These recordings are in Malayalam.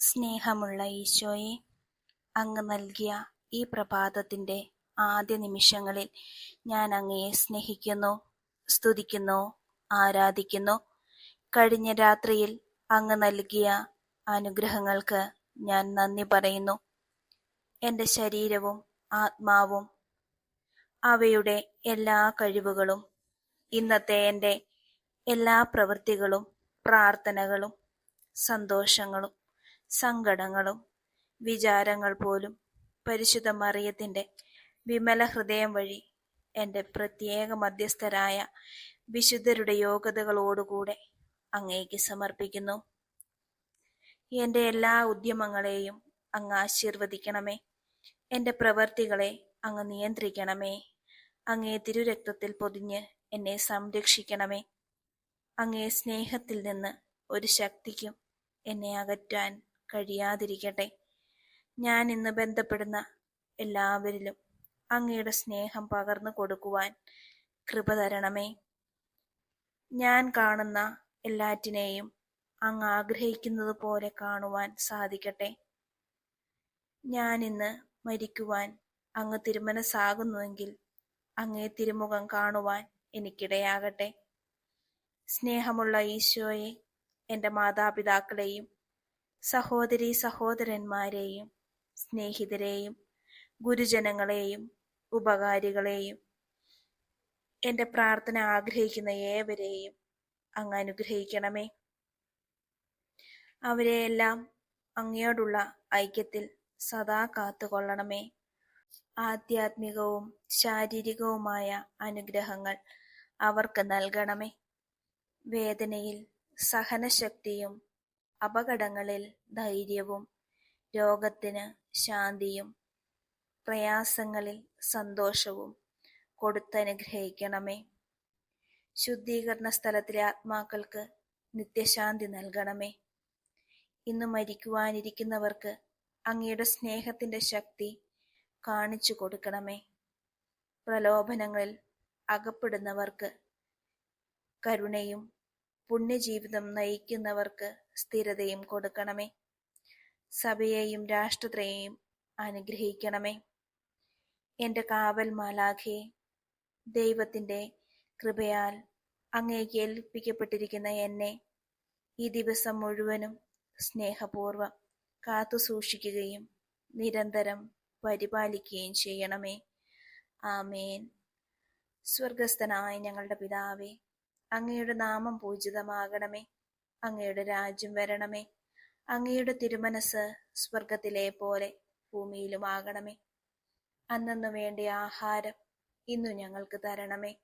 സ്നേഹമുള്ള ഈശോയെ അങ്ങ് നൽകിയ ഈ പ്രഭാതത്തിന്റെ ആദ്യ നിമിഷങ്ങളിൽ ഞാൻ അങ്ങയെ സ്നേഹിക്കുന്നു സ്തുതിക്കുന്നു ആരാധിക്കുന്നു. കഴിഞ്ഞ രാത്രിയിൽ അങ്ങ് നൽകിയ അനുഗ്രഹങ്ങൾക്ക് ഞാൻ നന്ദി പറയുന്നു. എന്റെ ശരീരവും ആത്മാവും അവയുടെ എല്ലാ കഴിവുകളും ഇന്നത്തെ എന്റെ എല്ലാ പ്രവൃത്തികളും പ്രാർത്ഥനകളും സന്തോഷങ്ങളും സങ്കടങ്ങളും വിചാരങ്ങൾ പോലും പരിശുദ്ധ മറിയത്തിന്റെ വിമല ഹൃദയം വഴി എന്റെ പ്രത്യേക മധ്യസ്ഥരായ വിശുദ്ധരുടെ യോഗ്യതകളോടുകൂടെ അങ്ങേക്ക് സമർപ്പിക്കുന്നു. എന്റെ എല്ലാ ഉദ്യമങ്ങളെയും അങ്ങ് ആശീർവദിക്കണമേ. എന്റെ പ്രവർത്തികളെ അങ്ങ് നിയന്ത്രിക്കണമേ. അങ്ങേ തിരുരക്തത്തിൽ പൊതിഞ്ഞ് എന്നെ സംരക്ഷിക്കണമേ. അങ്ങേ സ്നേഹത്തിൽ നിന്ന് ഒരു ശക്തിക്കും എന്നെ അകറ്റാൻ കഴിയാതിരിക്കട്ടെ. ഞാൻ ഇന്ന് ബന്ധപ്പെടുന്ന എല്ലാവരിലും അങ്ങയുടെ സ്നേഹം പകർന്നു കൊടുക്കുവാൻ കൃപ തരണമേ. ഞാൻ കാണുന്ന എല്ലാറ്റിനെയും അങ്ങ് ആഗ്രഹിക്കുന്നത് പോലെ കാണുവാൻ സാധിക്കട്ടെ. ഞാൻ ഇന്ന് മരിക്കുവാൻ അങ്ങ് തിരുമനസ്സാകുന്നുവെങ്കിൽ അങ്ങേ തിരുമുഖം കാണുവാൻ എനിക്കിടയാകട്ടെ. സ്നേഹമുള്ള ഈശോയെ എന്റെ മാതാപിതാക്കളെയും സഹോദരി സഹോദരന്മാരെയും സ്നേഹിതരെയും ഗുരുജനങ്ങളെയും ഉപകാരികളെയും എന്റെ പ്രാർത്ഥന ആഗ്രഹിക്കുന്ന ഏവരെയും അങ്ങ് അനുഗ്രഹിക്കണമേ. അവരെയെല്ലാം അങ്ങയോടുള്ള ഐക്യത്തിൽ സദാ കാത്തുകൊള്ളണമേ. ആധ്യാത്മികവും ശാരീരികവുമായ അനുഗ്രഹങ്ങൾ അവർക്ക് നൽകണമേ. വേദനയിൽ സഹനശക്തിയും അപകടങ്ങളിൽ ധൈര്യവും രോഗത്തിന് ശാന്തിയും പ്രയാസങ്ങളിൽ സന്തോഷവും കൊടുത്തനുഗ്രഹിക്കണമേ. ശുദ്ധീകരണ സ്ഥലത്തിലെ ആത്മാക്കൾക്ക് നിത്യശാന്തി നൽകണമേ. ഇന്ന് മരിക്കുവാനിരിക്കുന്നവർക്ക് അങ്ങയുടെ സ്നേഹത്തിന്റെ ശക്തി കാണിച്ചു കൊടുക്കണമേ. പ്രലോഭനങ്ങളിൽ അകപ്പെടുന്നവർക്ക് കരുണയും പുണ്യജീവിതം നയിക്കുന്നവർക്ക് സ്ഥിരതയും കൊടുക്കണമേ. സഭയെയും രാഷ്ട്രത്തെയും അനുഗ്രഹിക്കണമേ. എന്റെ കാവൽ മാലാഖയെ ദൈവത്തിന്റെ കൃപയാൽ അങ്ങേക്ക് ഏൽപ്പിക്കപ്പെട്ടിരിക്കുന്ന എന്നെ ഈ ദിവസം മുഴുവനും സ്നേഹപൂർവം കാത്തുസൂക്ഷിക്കുകയും നിരന്തരം പരിപാലിക്കുകയും ചെയ്യണമേ. ആമേൻ. സ്വർഗസ്ഥനായ ഞങ്ങളുടെ പിതാവേ അങ്ങയുടെ നാമം പൂജിതമാകണമേ. അങ്ങയുടെ രാജ്യം വരണമേ. അങ്ങയുടെ തിരുമനസ് സ്വർഗത്തിലെ പോലെ ഭൂമിയിലുമാകണമേ. അന്നു വേണ്ട ആഹാരം ഇന്നു ഞങ്ങൾക്ക് തരണമേ.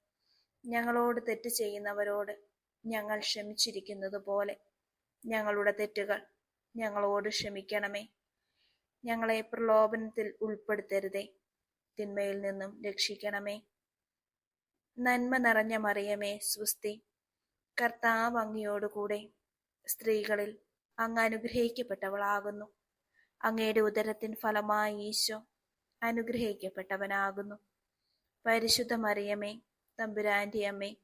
ഞങ്ങളോട് തെറ്റ് ചെയ്യുന്നവരോട് ഞങ്ങൾ ക്ഷമിച്ചിരിക്കുന്നത് പോലെ ഞങ്ങളുടെ തെറ്റുകൾ ഞങ്ങളോട് ക്ഷമിക്കണമേ. ഞങ്ങളെ പ്രലോഭനത്തിൽ ഉൾപ്പെടുത്തരുതേ. തിന്മയിൽ നിന്നും രക്ഷിക്കണമേ. നന്മ നിറഞ്ഞ മറിയമേ സ്വസ്തി. കർത്താവ് അങ്ങയോടുകൂടെ സ്ത്രീകളിൽ അങ്ങ് അനുഗ്രഹിക്കപ്പെട്ടവളാകുന്നു. അങ്ങയുടെ ഉദരത്തിൻ ഫലമായി ഈശോ അനുഗ്രഹിക്കപ്പെട്ടവനാകുന്നു. പരിശുദ്ധ മറിയമേ തമ്പുരാന്റെ അമ്മേ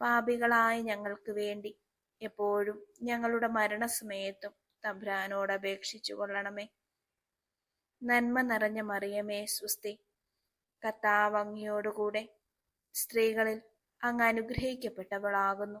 പാപികളായ ഞങ്ങൾക്ക് വേണ്ടി എപ്പോഴും ഞങ്ങളുടെ മരണസമയത്തും തമ്പുരാനോട് അപേക്ഷിച്ചു കൊള്ളണമേ. നന്മ നിറഞ്ഞ മറിയമേ സ്വസ്തി കത്താവങ്ങിയോടുകൂടെ സ്ത്രീകളിൽ അങ്ങ് അനുഗ്രഹിക്കപ്പെട്ടവളാകുന്നു.